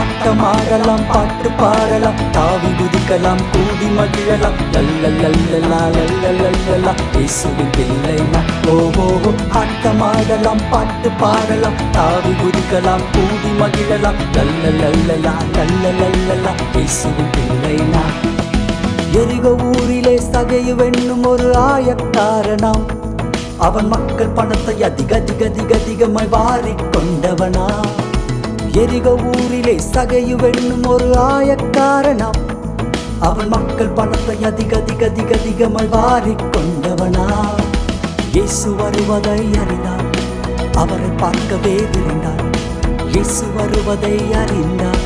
ஆட்டமாடலாம் பாட்டு பாடலாம் தாவி குதிக்கலாம் கூடி மகிழலாம் லல்ல லல்லலா இயேசுவின் பிள்ளை நான் ஓஹோ ஆட்டமாடலாம் பாட்டு பாடலாம் தாவி குதிக்கலாம் கூடி மகிழலாம் லல்ல லல்லலா இயேசுவின் பிள்ளை நான் எரிக ஊரிலே சகையுவென்னும் ஒரு ஆயக்காரனாம் அவன் மக்கள் பணத்தை அதிக அதிக அதிக அதிகமாய் வாரிக் கொண்டவனா எரிக ஊரிலே சகையு வெண்ணும் ஒரு ஆயக்காரனாம் அவன் மக்கள் பணத்தை அதிக அதிக அதிக அதிகமாய் வாரி கொண்டவனா. இயேசு வருவதை அறிந்தார். அவரை பார்க்கவே விருந்தார். இயேசு வருவதை அறிந்தார்.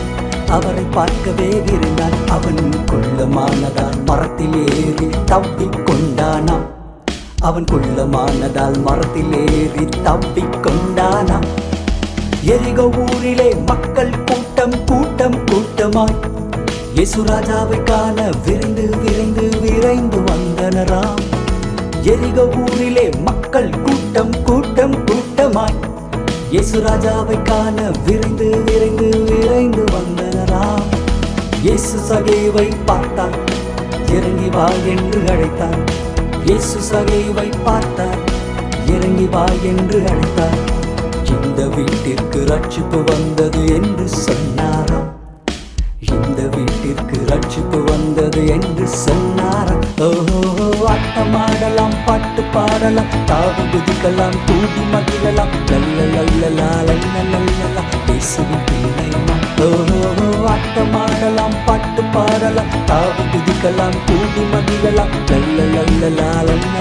அவரை பார்க்கவே விருந்தார். அவன் கொள்ளமானதால் மரத்தில் ஏறி தவ்விக் கொண்டானாம். அவன் குள்ளமானதால் மரத்தில் ஏறி தவ்விக் கொண்டானாம். எரிக ஊரிலே மக்கள் கூட்டம் கூட்டம் கூட்டமாய். இயேசுராஜாவை காண விரைந்து விரைந்து விரைந்து வந்தனராம். எரிக ஊரிலே மக்கள் கூட்டம் கூட்டம் கூட்டமாய். இயேசுராஜாவை காண விரைந்து விரைந்து விரைந்து வந்தனராம். இயேசு சகேவை பார்த்தார். இறங்கி வா என்று அழைத்தார். இயேசு சகேவை பார்த்தார். இறங்கி வா என்று அழைத்தார். இந்த வீட்டிற்கு ரட்சிப்பு வந்தது என்று சொன்னாராம். இந்த வீட்டிற்கு ரட்சிப்பு வந்தது என்று சொன்னாராம். ஓஹோ ஆட்டமாடலாம் பாட்டு பாடலாம் தாவி குதிக்கலாம் கூட்டி மகிழலாம். நல்ல நல்லலா நல்ல நல்லலா இயேசுவின் பிள்ளை ஓஹோ ஆட்டமாடலாம் பாட்டு பாடலாம் தாவி குதிக்கலாம் கூட்டி மகிழலாம். நல்ல நல்லலா நல்ல